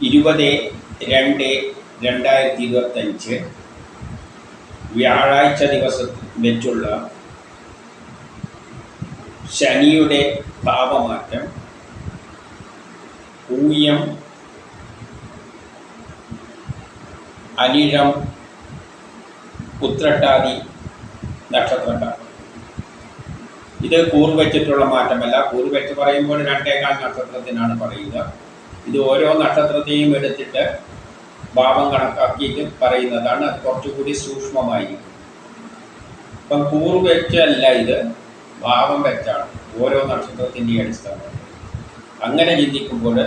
ഇരുപത് രണ്ട് രണ്ടായിരത്തി ഇരുപത്തഞ്ച് വ്യാഴാഴ്ച ദിവസം വെച്ചുള്ള ശനിയുടെ താപമാറ്റം പൂയം അനിഴം ഉത്രട്ടാതി നക്ഷത്രക്കാർ ഇത് കൂർവച്ചിട്ടുള്ള മാറ്റമല്ല. കൂർവച്ച് വെച്ച് പറയുമ്പോൾ രണ്ടേകാൽ നക്ഷത്രത്തിനാണ് പറയുക. ഇത് ഓരോ നക്ഷത്രത്തെയും എടുത്തിട്ട് ഭാവം കണക്കാക്കിയിട്ട് പറയുന്നതാണ്. അത് കുറച്ചുകൂടി സൂക്ഷ്മമായിരിക്കും. ഇപ്പം കൂറ് വെച്ചല്ല ഇത് ഭാവം വെച്ചാണ് ഓരോ നക്ഷത്രത്തിന്റെ അടിസ്ഥാനം. അങ്ങനെ ചിന്തിക്കുമ്പോൾ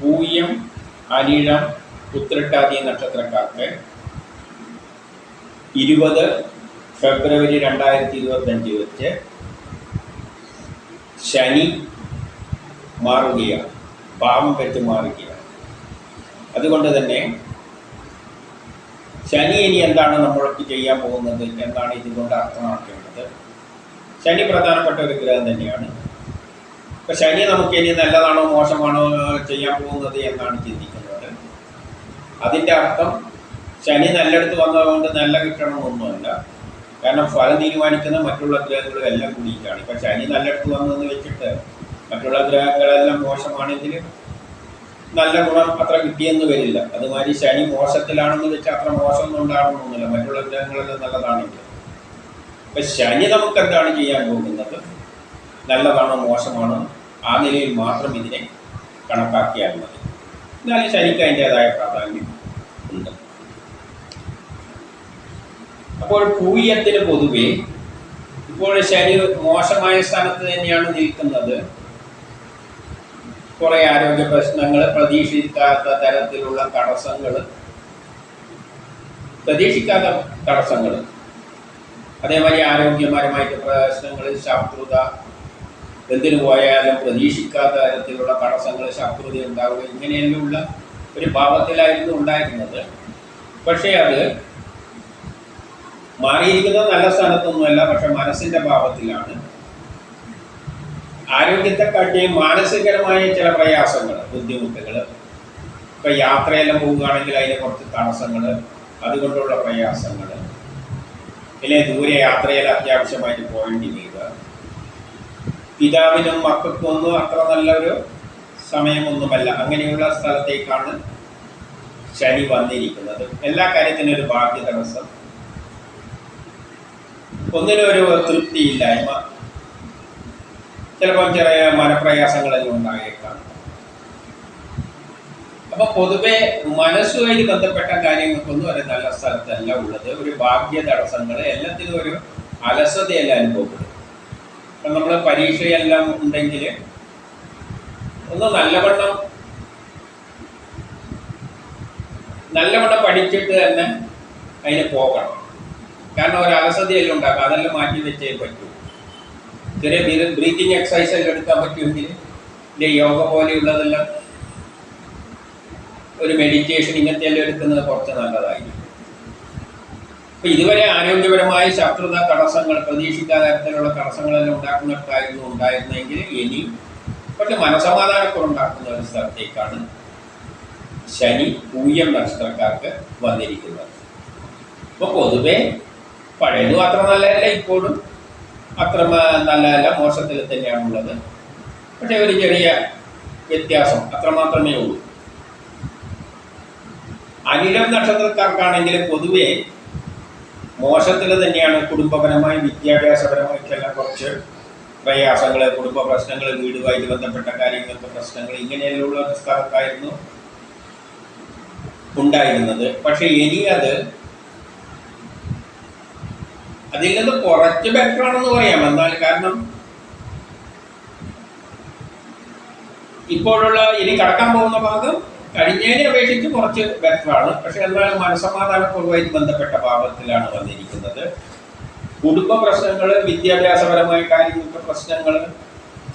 പൂയം അനിഴം ഉത്രട്ടാതി നക്ഷത്രക്കാർക്ക് ഇരുപത് ഫെബ്രുവരി രണ്ടായിരത്തി ഇരുപത്തഞ്ച് വെച്ച് ശനി മാറുകയാണ്. ഭാവം പെറ്റുമാറുകയാണ് മാറുകയാണ് അതുകൊണ്ട് തന്നെ ശനി ഇനി എന്താണ് നമ്മൾക്ക് ചെയ്യാൻ പോകുന്നത്? എന്നാണ് ഇതുകൊണ്ട് അർത്ഥമാക്കേണ്ടത്? ശനി പ്രധാനപ്പെട്ട ഒരു ഗ്രഹം തന്നെയാണ്. ഇപ്പം ശനി നമുക്ക് ഇനി നല്ലതാണോ മോശമാണോ ചെയ്യാൻ പോകുന്നത് എന്നാണ് ചിന്തിക്കുന്നത്. അതിന്റെ അർത്ഥം ശനി നല്ലടുത്ത് വന്നതുകൊണ്ട് നല്ല കിട്ടണമെന്നൊന്നുമല്ല. കാരണം ഫലം തീരുമാനിക്കുന്ന മറ്റുള്ള ഗ്രഹങ്ങളും എല്ലാം കൂടിയിട്ടാണ്. ഇപ്പം ശനി നല്ലടുത്ത് വന്നതെന്ന് വെച്ചിട്ട് മറ്റുള്ള ഗ്രഹങ്ങളെല്ലാം മോശമാണെങ്കിൽ നല്ല ഗുണം അത്ര കിട്ടിയെന്ന് വരില്ല. അതുമാതിരി ശനി മോശത്തിലാണെന്ന് വെച്ചാൽ അത്ര മോശമൊന്നും ഉണ്ടാകണമെന്നില്ല മറ്റുള്ള ഗ്രഹങ്ങളെല്ലാം നല്ലതാണെങ്കിൽ. ഇപ്പം ശനി നമുക്ക് എന്താണ് ചെയ്യാൻ പോകുന്നത്? നല്ലതാണോ മോശമാണോ? ആ നിലയിൽ മാത്രം ഇതിനെ കണക്കാക്കിയാൽ മതി. എന്നാലും ശനിക്ക് അതിന്റെതായ പ്രാധാന്യം ഉണ്ട്. അപ്പോൾ പൂയത്തിന് പൊതുവെ ഇപ്പോൾ ശനി മോശമായ സ്ഥാനത്ത് തന്നെയാണ് നിൽക്കുന്നത്. കുറേ ആരോഗ്യ പ്രശ്നങ്ങൾ പ്രതീക്ഷിക്കാത്ത തരത്തിലുള്ള തടസ്സങ്ങൾ പ്രതീക്ഷിക്കാത്ത തടസ്സങ്ങൾ അതേമാതിരി ആരോഗ്യപരമായിട്ട് പ്രശ്നങ്ങൾ ശത്രുത എന്തിനു പോയാലും പ്രതീക്ഷിക്കാത്ത തരത്തിലുള്ള തടസ്സങ്ങൾ ശത്രുത ഉണ്ടാവുക ഇങ്ങനെയെല്ലാമുള്ള ഒരു ഭാവത്തിലായിരുന്നു ഉണ്ടായിരുന്നത്. പക്ഷേ അത് മാറിയിരിക്കുന്നത് നല്ല സ്ഥാനത്തൊന്നുമല്ല പക്ഷെ മനസ്സിന്റെ ഭാവത്തിലാണ്. ആരോഗ്യത്തെക്കാട്ടിയും മാനസികരമായ ചില പ്രയാസങ്ങൾ ബുദ്ധിമുട്ടുകൾ. ഇപ്പം യാത്രയെല്ലാം പോവുകയാണെങ്കിൽ അതിന് കുറച്ച് തടസ്സങ്ങൾ അതുകൊണ്ടുള്ള പ്രയാസങ്ങൾ. അല്ലെങ്കിൽ ദൂരെ യാത്രയിൽ അത്യാവശ്യമായിട്ട് പോകേണ്ടി വരിക. പിതാവിനും മക്കൾക്കും ഒന്നും അത്ര നല്ലൊരു സമയമൊന്നുമല്ല. അങ്ങനെയുള്ള സ്ഥലത്തേക്കാണ് ശനി വന്നിരിക്കുന്നത്. എല്ലാ കാര്യത്തിനും ഒരു ബാധ്യ തടസ്സം ഒന്നിനും ഒരു തൃപ്തിയില്ലായ്മ. ചിലപ്പോൾ ചെറിയ മനപ്രയാസങ്ങളെല്ലാം ഉണ്ടായേക്കാം. അപ്പൊ പൊതുവെ മനസ്സുമായി ബന്ധപ്പെട്ട കാര്യങ്ങൾക്കൊന്നും ഒരു നല്ല സ്ഥലത്തല്ല ഉള്ളത്. ഒരു ഭാഗ്യ തടസ്സങ്ങൾ എല്ലാത്തിനും ഒരു അലസതയല്ല അനുഭവപ്പെടും നമ്മൾ പരീക്ഷയെല്ലാം ഉണ്ടെങ്കിൽ ഒന്ന് നല്ലവണ്ണം നല്ലവണ്ണം പഠിച്ചിട്ട് തന്നെ അതിന് പോകണം. കാരണം ഒരു അലസതയെല്ലാം ഉണ്ടാക്കാം അതെല്ലാം മാറ്റി വെച്ചേ പറ്റൂ. ചെറിയ ബ്രീത്തിങ് എക്സസൈസ് എല്ലാം എടുക്കാൻ പറ്റുമെങ്കിൽ പിന്നെ യോഗ പോലെയുള്ളതെല്ലാം ഒരു മെഡിറ്റേഷൻ ഇങ്ങനത്തെ എല്ലാം എടുക്കുന്നത് കുറച്ച് നല്ലതായിരിക്കും. അപ്പൊ ഇതുവരെ ആരോഗ്യപരമായ ശത്രുത തടസ്സങ്ങൾ പ്രതീക്ഷിക്കാത്ത തരത്തിലുള്ള തടസ്സങ്ങളെല്ലാം ഉണ്ടാക്കുന്നിടത്തായിരുന്നു ഉണ്ടായിരുന്നെങ്കിൽ ഇനി പക്ഷെ മനസമാധാനക്കുറവുണ്ടാക്കുന്ന ഒരു സ്ഥലത്തേക്കാണ് ശനി പൂയം നക്ഷത്രക്കാർക്ക് വന്നിരിക്കുന്നത്. അപ്പൊ പൊതുവെ പഴയത് മാത്രം നല്ലതല്ല ഇപ്പോഴും അത്ര മ- നല്ലതല്ല മോശത്തിൽ തന്നെയാണുള്ളത്. പക്ഷേ ഒരു ചെറിയ വ്യത്യാസം അത്രമാത്രമേ ഉള്ളൂ. അനിലം നക്ഷത്രക്കാർക്കാണെങ്കിൽ പൊതുവെ മോശത്തിൽ തന്നെയാണ് കുടുംബപരമായി വിദ്യാഭ്യാസപരമായിട്ടെല്ലാം കുറച്ച് പ്രയാസങ്ങൾ കുടുംബ പ്രശ്നങ്ങൾ വീടുമായിട്ട് ബന്ധപ്പെട്ട കാര്യങ്ങൾക്ക് പ്രശ്നങ്ങൾ ഇങ്ങനെയുള്ള ഒരു സ്ഥലത്തായിരുന്നു ഉണ്ടായിരുന്നത്. പക്ഷേ ഇനി അത് അതിൽ നിന്ന് കുറച്ച് ബെറ്റർ ആണെന്ന് പറയാം. എന്നാൽ കാരണം? ഇപ്പോഴുള്ള ഇനി കടക്കാൻ പോകുന്ന ഭാഗം കഴിഞ്ഞതിനെ അപേക്ഷിച്ച് കുറച്ച് ബെറ്റർ ആണ്. പക്ഷെ എന്നാലും മനസമാധാനപൂർവമായിട്ട് ബന്ധപ്പെട്ട ഭാഗത്തിലാണ് വന്നിരിക്കുന്നത്. കുടുംബ പ്രശ്നങ്ങൾ വിദ്യാഭ്യാസപരമായ കാര്യങ്ങൾക്ക് പ്രശ്നങ്ങൾ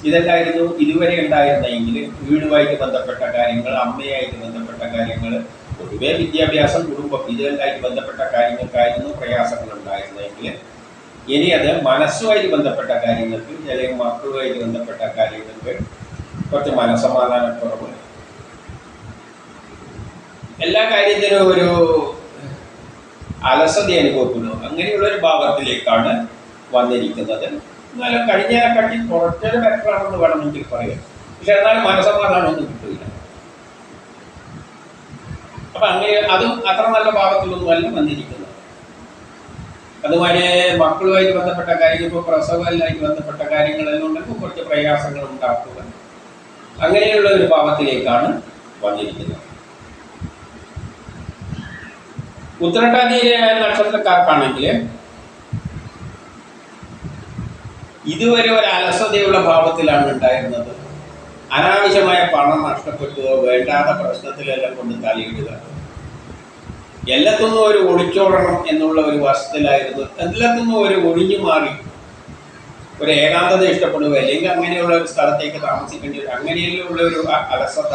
ഇതെല്ലായിരുന്നു ഇതുവരെ ഉണ്ടായിരുന്നെങ്കിൽ വീടുമായിട്ട് ബന്ധപ്പെട്ട കാര്യങ്ങൾ അമ്മയായിട്ട് ബന്ധപ്പെട്ട കാര്യങ്ങൾ പൊതുവെ വിദ്യാഭ്യാസം കുടുംബം ഇതെല്ലാമായിട്ട് ബന്ധപ്പെട്ട കാര്യങ്ങൾക്കായിരുന്നു പ്രയാസങ്ങൾ ഉണ്ടായിരുന്നെങ്കിൽ ഇനി അത് മനസ്സുമായിട്ട് ബന്ധപ്പെട്ട കാര്യങ്ങൾക്ക് അല്ലെങ്കിൽ മക്കളുമായിട്ട് ബന്ധപ്പെട്ട കാര്യങ്ങൾക്ക് കുറച്ച് മനസമാധാനക്കുറവ് എല്ലാ കാര്യത്തിനും ഒരു അലസത അനുഭവപ്പെടുന്നു. അങ്ങനെയുള്ള ഒരു ഭാവത്തിലേക്കാണ് വന്നിരിക്കുന്നത്. എന്നാലും കഴിഞ്ഞതിനെക്കാട്ടി കുറച്ചൊരു ബെറ്ററാണെന്ന് വേണമെങ്കിൽ പറയാം. പക്ഷെ എന്നാലും മനസമാധാനമൊന്നും കിട്ടില്ല അപ്പൊ അങ്ങനെ അതും അത്ര നല്ല ഭാവത്തിലൊന്നുമല്ല വന്നിരിക്കുന്നത്. അതുപോലെ മക്കളുമായിട്ട് ബന്ധപ്പെട്ട കാര്യങ്ങൾ ഇപ്പോൾ പ്രസവമായിട്ട് ബന്ധപ്പെട്ട കാര്യങ്ങളെല്ലാം ഉണ്ടെങ്കിൽ കുറച്ച് പ്രയാസങ്ങൾ ഉണ്ടാക്കുക. അങ്ങനെയുള്ള ഒരു ഭാഗത്തിലേക്കാണ് വന്നിരിക്കുന്നത്. ഉത്തരട്ടാതിയിലെ നക്ഷത്രക്കാർക്കാണെങ്കിൽ ഇതുവരെ ഒരു അലസതയുള്ള ഭാവത്തിലാണ് ഉണ്ടായിരുന്നത്. അനാവശ്യമായ പണം നഷ്ടപ്പെട്ടുകയോ വേണ്ടാത്ത പ്രശ്നത്തിലെല്ലാം കൊണ്ട് തലയിടുക. എല്ലാത്തുനിന്നും ഒരു ഒളിച്ചോടണം എന്നുള്ള ഒരു വശത്തിലായിരുന്നു. എല്ലാത്തുനിന്നും ഒരു ഒഴിഞ്ഞു മാറി ഒരു ഏകാന്തത ഇഷ്ടപ്പെടുക അല്ലെങ്കിൽ അങ്ങനെയുള്ള ഒരു സ്ഥലത്തേക്ക് താമസിക്കേണ്ടി വരും. അങ്ങനെയുള്ള ഒരു അലസത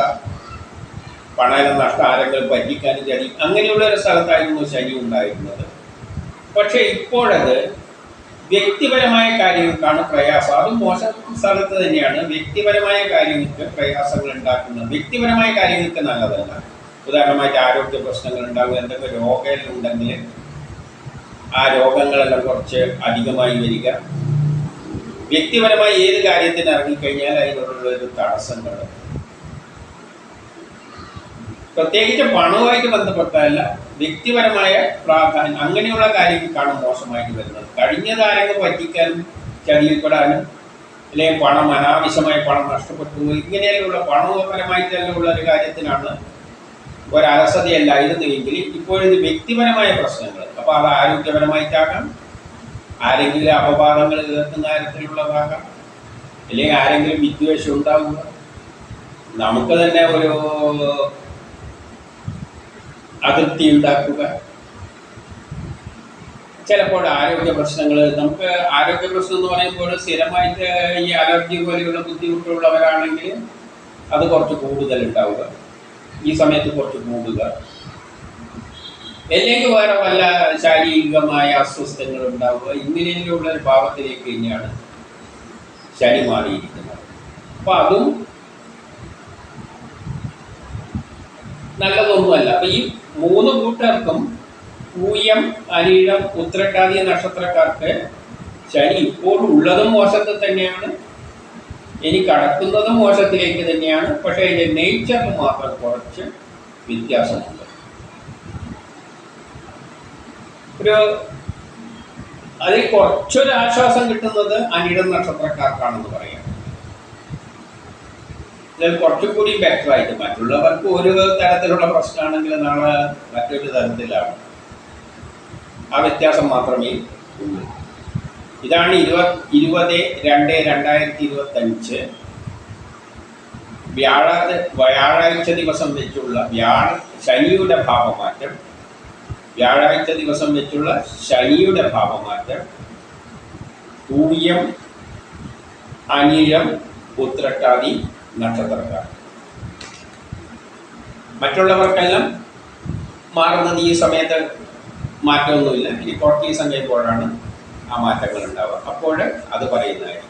പണയം നഷ്ടം ആരെങ്കിലും പറ്റിക്കാനും ചതി അങ്ങനെയുള്ള ഒരു സ്ഥലത്തായിരുന്നു ശനി ഉണ്ടായിരുന്നത്. പക്ഷെ ഇപ്പോഴത് വ്യക്തിപരമായ കാര്യങ്ങൾക്കാണ് പ്രയാസം. അതും മോശം സ്ഥലത്ത് തന്നെയാണ്. വ്യക്തിപരമായ കാര്യങ്ങൾക്ക് പ്രയാസങ്ങൾ ഉണ്ടാക്കുന്നത്. വ്യക്തിപരമായ കാര്യങ്ങൾക്ക് നല്ലതല്ല. ഉദാഹരണമായിട്ട് ആരോഗ്യ പ്രശ്നങ്ങൾ ഉണ്ടാകും. എന്തെങ്കിലും രോഗങ്ങൾ ഉണ്ടെങ്കിൽ ആ രോഗങ്ങളെല്ലാം കുറച്ച് അധികമായി വരിക. വ്യക്തിപരമായി ഏത് കാര്യത്തിന് ഇറങ്ങിക്കഴിഞ്ഞാൽ അതിനുള്ള ഒരു തടസ്സങ്ങൾ. പ്രത്യേകിച്ച് പണവുമായിട്ട് ബന്ധപ്പെട്ടതല്ല വ്യക്തിപരമായ പ്രാധാന്യം അങ്ങനെയുള്ള കാര്യങ്ങൾക്കാണ് മോശമായിട്ട് വരുന്നത്. കഴിഞ്ഞ കാലങ്ങൾ പറ്റിക്കാനും ചതിയിൽപ്പെടാനും അല്ലെങ്കിൽ പണം അനാവശ്യമായ പണം നഷ്ടപ്പെട്ടു ഇങ്ങനെയുള്ള ഉള്ള ഒരു കാര്യത്തിനാണ് ഒരലസതയല്ലായിരുന്നുവെങ്കിൽ ഇപ്പോഴിത് വ്യക്തിപരമായ പ്രശ്നങ്ങൾ. അപ്പോൾ അത് ആരോഗ്യപരമായിട്ടാകാം ആരെങ്കിലും അപവാദങ്ങൾ കേൾക്കുന്ന കാര്യത്തിലുള്ളതാകാം അല്ലെങ്കിൽ ആരെങ്കിലും വിദ്വേഷം ഉണ്ടാവുക. നമുക്ക് തന്നെ ഒരു അതിർത്തി ഉണ്ടാക്കുക. ചിലപ്പോൾ ആരോഗ്യ പ്രശ്നങ്ങൾ നമുക്ക് ആരോഗ്യ പ്രശ്നം എന്ന് പറയുമ്പോൾ സ്ഥിരമായിട്ട് ഈ അലർജി പോലെയുള്ള ബുദ്ധിമുട്ടുള്ളവരാണെങ്കിൽ അത് കുറച്ച് കൂടുതൽ ഉണ്ടാവുക. ഈ സമയത്ത് കുറച്ച് കൂടുക. അല്ലെങ്കിൽ വേറെ വല്ല ശാരീരികമായ അസ്വസ്ഥങ്ങൾ ഉണ്ടാവുക. ഇങ്ങനെയുള്ള ഒരു ഭാവത്തിലേക്ക് തന്നെയാണ് ശനി മാറിയിരിക്കുന്നത്. അപ്പൊ അതും നല്ലതൊന്നുമല്ല. അപ്പൊ ഈ മൂന്ന് കൂട്ടർക്കും പൂയം അനീഴം ഉത്രട്ടാതി നക്ഷത്രക്കാർക്ക് ശനി ഇപ്പോൾ ഉള്ളതും മോശത്തിൽ തന്നെയാണ്. ഇനി കടക്കുന്നതും മോശത്തിലേക്ക് തന്നെയാണ്. പക്ഷേ അതിന്റെ നേച്ചറിൽ മാത്രം കുറച്ച് വ്യത്യാസമുണ്ട്. ഒരു അതിൽ കുറച്ചൊരു ആശ്വാസം കിട്ടുന്നത് അനിടം നക്ഷത്രക്കാർക്കാണെന്ന് പറയാം. ഇതിൽ കുറച്ചും കൂടി ബെറ്റർ ആയിട്ട് മറ്റുള്ളവർക്ക് ഒരു തരത്തിലുള്ള പ്രശ്നമാണെങ്കിൽ നാളെ മറ്റൊരു തരത്തിലാണ്. ആ വ്യത്യാസം മാത്രമേ ഉള്ളൂ. ഇതാണ് ഇരുപത് ഇരുപത് രണ്ട് രണ്ടായിരത്തി ഇരുപത്തഞ്ച് വ്യാഴ വ്യാഴാഴ്ച ദിവസം വെച്ചുള്ള വ്യാഴ ശനിയുടെ ഭാവമാറ്റം. വ്യാഴാഴ്ച ദിവസം വെച്ചുള്ള ശനിയുടെ ഭാവമാറ്റം. പൂയം അനിഴം ഉത്രട്ടാതി നക്ഷത്രക്കാർ. മറ്റുള്ളവർക്കെല്ലാം മാറുന്നത് ഈ സമയത്ത് മാറ്റമൊന്നുമില്ല. ഇനി കുറച്ച് ദിവസം കഴിയുമ്പോഴാണ് ആ മാറ്റങ്ങൾ ഉണ്ടാവുക അപ്പോൾ അത് പറയുന്നതായിരിക്കും.